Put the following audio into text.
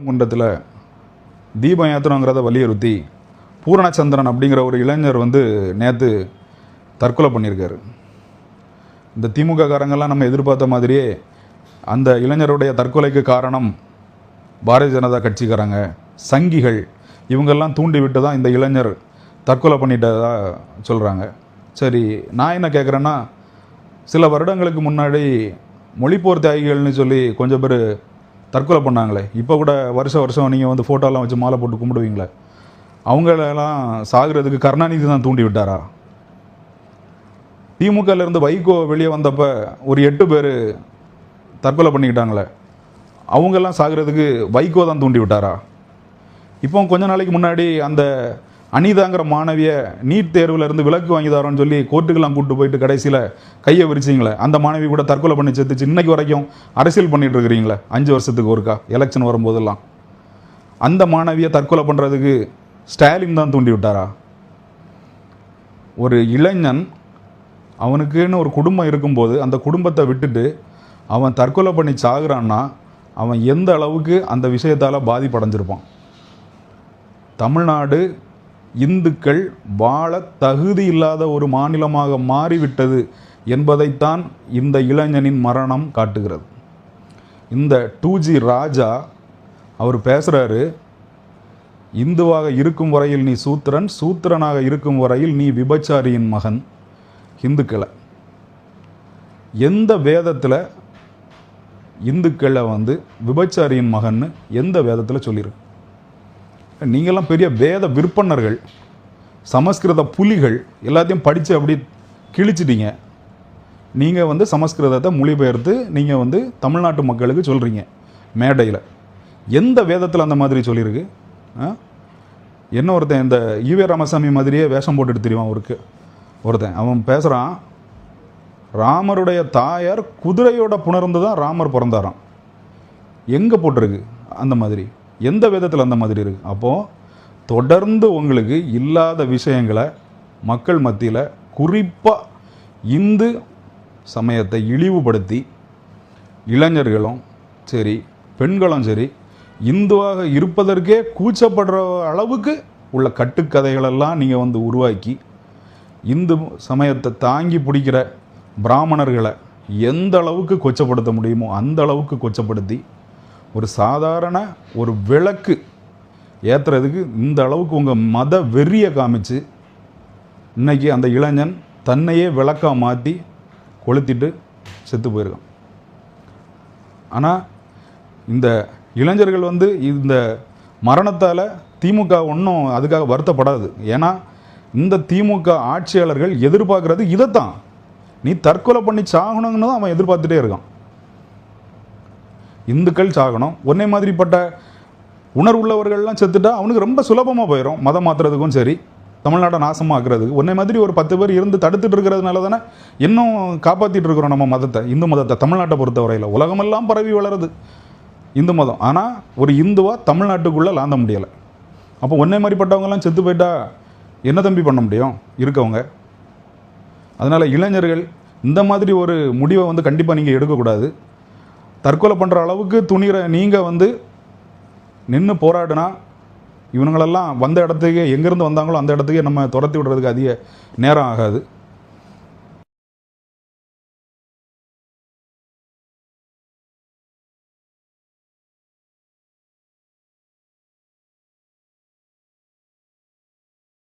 குண்டத்தில் தீப யாத்திரங்கிறத வலியுறுத்தி பூரணச்சந்திரன் அப்படிங்கிற ஒரு இளைஞர் வந்து நேற்று தற்கொலை பண்ணியிருக்காரு. இந்த திமுக காரங்கள்லாம் நம்ம எதிர்பார்த்த மாதிரியே அந்த இளைஞருடைய தற்கொலைக்கு காரணம் பாரதிய ஜனதா கட்சிக்காரங்க சங்கிகள் இவங்கெல்லாம் தூண்டி விட்டு தான் இந்த இளைஞர் தற்கொலை பண்ணிட்டதா சொல்கிறாங்க சரி நான் என்ன கேட்குறேன்னா சில வருடங்களுக்கு முன்னாடி மொழிப்போர் தியாகிகள்னு சொல்லி கொஞ்சம் பேர் தற்கொலை பண்ணாங்களே. இப்போ கூட வருஷம் வருஷம் நீங்கள் வந்து ஃபோட்டோலாம் வச்சு மாலை போட்டு கும்பிடுவீங்களே. அவங்களெல்லாம் சாகிறதுக்கு கருணாநிதி தான் தூண்டி விட்டாரா? திமுகலேருந்து வைகோ வெளியே வந்தப்போ ஒரு எட்டு பேர் தற்கொலை பண்ணிக்கிட்டாங்களே. அவங்கெல்லாம் சாகிறதுக்கு வைகோ தான் தூண்டி விட்டாரா? இப்போ கொஞ்ச நாளைக்கு முன்னாடி அந்த அனிதாங்கிற மாணவிய நீட் தேர்வில் இருந்து விலக்கு வாங்கி தரோன்னு சொல்லி கோர்ட்டுக்கெல்லாம் கூப்பிட்டு போயிட்டு கடைசியில் கையை விரிச்சிங்களே அந்த மாணவி கூட தற்கொலை பண்ணி செத்துச்சு. இன்னைக்கு வரைக்கும் அரசியல் பண்ணிட்டு இருக்கிறீங்களே அஞ்சு வருஷத்துக்கு ஒருக்கா எலெக்ஷன் வரும்போதெல்லாம். அந்த மாணவியை தற்கொலை பண்ணுறதுக்கு ஸ்டாலின் தான் தூண்டி விட்டாரா? ஒரு இளைஞன் அவனுக்குன்னு ஒரு குடும்பம் இருக்கும்போது அந்த குடும்பத்தை விட்டுட்டு அவன் தற்கொலை பண்ணி சாகுறான்னா அவன் எந்த அளவுக்கு அந்த விஷயத்தால் பாதிப்படைஞ்சிருப்பான்? தமிழ்நாடு இந்துக்கள் வாழ தகுதி இல்லாத ஒரு மாநிலமாக மாறிவிட்டது என்பதைத்தான் இந்த இளைஞனின் மரணம் காட்டுகிறது. இந்த டூ ஜி ராஜா அவர் பேசுகிறாரு இந்துவாக இருக்கும் வரையில் நீ சூத்திரன் சூத்திரனாக இருக்கும் வரையில் நீ விபச்சாரியின் மகன். இந்துக்களை. எந்த வேதத்தில் இந்துக்களை வந்து விபச்சாரியின் மகன்னு எந்த வேதத்தில் சொல்லியிருக்கு நீங்கள்லாம் பெரிய வேத விற்பனர்கள் சமஸ்கிருத புலிகள் எல்லாத்தையும் படித்து அப்படி கிழிச்சிட்டீங்க. நீங்கள் வந்து சமஸ்கிருதத்தை மொழிபெயர்த்து நீங்கள் வந்து தமிழ்நாட்டு மக்களுக்கு சொல்கிறீங்க மேடையில். எந்த வேதத்தில் அந்த மாதிரி சொல்லியிருக்கு? ஆ? என்ன ஒருத்தன் இந்த ஈவே ராமசாமி மாதிரியே வேஷம் போட்டுட்டு தெரியும் அவருக்கு? ஒருத்தன் அவன் பேசுகிறான் ராமருடைய தாயார் குதிரையோட புணர்ந்து தான் ராமர் பிறந்தாராம். எங்கே போட்டிருக்கு அந்த மாதிரி? எந்த விதத்தில் அந்த மாதிரி இருக்கு? அப்போது தொடர்ந்து உங்களுக்கு இல்லாத விஷயங்களை மக்கள் மத்தியில் குறிப்பாக இந்து சமயத்தை இழிவுபடுத்தி இளைஞர்களும் சரி பெண்களும் சரி இந்துவாக இருப்பதற்கே கூச்சப்படுற அளவுக்கு உள்ள கட்டுக்கதைகளெல்லாம் நீங்கள் வந்து உருவாக்கி இந்து சமயத்தை தாங்கி பிடிக்கிற பிராமணர்களை எந்த அளவுக்கு கொச்சப்படுத்த முடியுமோ அந்த அளவுக்கு கொச்சப்படுத்தி ஒரு சாதாரண ஒரு விளக்கு ஏற்றுறதுக்கு இந்த அளவுக்கு உங்கள் மத வெறியை காமிச்சு இன்னைக்கு அந்த இளைஞன் தன்னையே விளக்கா மாற்றி கொளுத்திட்டு செத்து போயிருக்கான். ஆனால் இந்த இளைஞர்கள் வந்து இந்த மரணத்தால் திமுக ஒன்றும் அதுக்காக வருத்தப்படாது. ஏன்னா இந்த திமுக ஆட்சியாளர்கள் எதிர்பார்க்குறது இதைத்தான். நீ தற்கொலை பண்ணி சாகணுங்கன்னு தான் அவன் எதிர்பார்த்துட்டே இருக்கான். இந்துக்கள் சாகணும். ஒன்னே மாதிரிப்பட்ட உணர்வுள்ளவர்கள்லாம் செத்துட்டா அவனுக்கு ரொம்ப சுலபமாக போயிடும் மதம் மாற்றுறதுக்கும் சரி தமிழ்நாட்டை நாசமாக்குறதுக்கு ஒன்னே மாதிரி ஒரு பத்து பேர் இருந்து தடுத்துட்டு இருக்கிறதுனால தானே இன்னும் காப்பாற்றிட்டு இருக்கிறோம் நம்ம மதத்தை இந்து மதத்தை தமிழ்நாட்டை பொறுத்த வரையில் உலகமெல்லாம் பரவி வளருது இந்து மதம். ஆனால் ஒரு இந்துவாக தமிழ்நாட்டுக்குள்ளே லாந்த முடியலை. அப்போ ஒன்னே மாதிரிப்பட்டவங்கலாம் செத்து போயிட்டா என்ன தம்பி பண்ண முடியும்? இருக்கவங்க. அதனால் இளைஞர்கள் இந்த மாதிரி ஒரு முடிவை வந்து கண்டிப்பாக நீங்கள் எடுக்கக்கூடாது. தற்கொலை பண்ணுற அளவுக்கு துணிகிற நீங்கள் வந்து நின்று போராடினா இவனுங்களெல்லாம் வந்த இடத்துக்கு எங்கேருந்து வந்தாங்களோ அந்த இடத்துக்கே நம்ம துரத்தி விடுறதுக்கு அதிக நேரம் ஆகாது.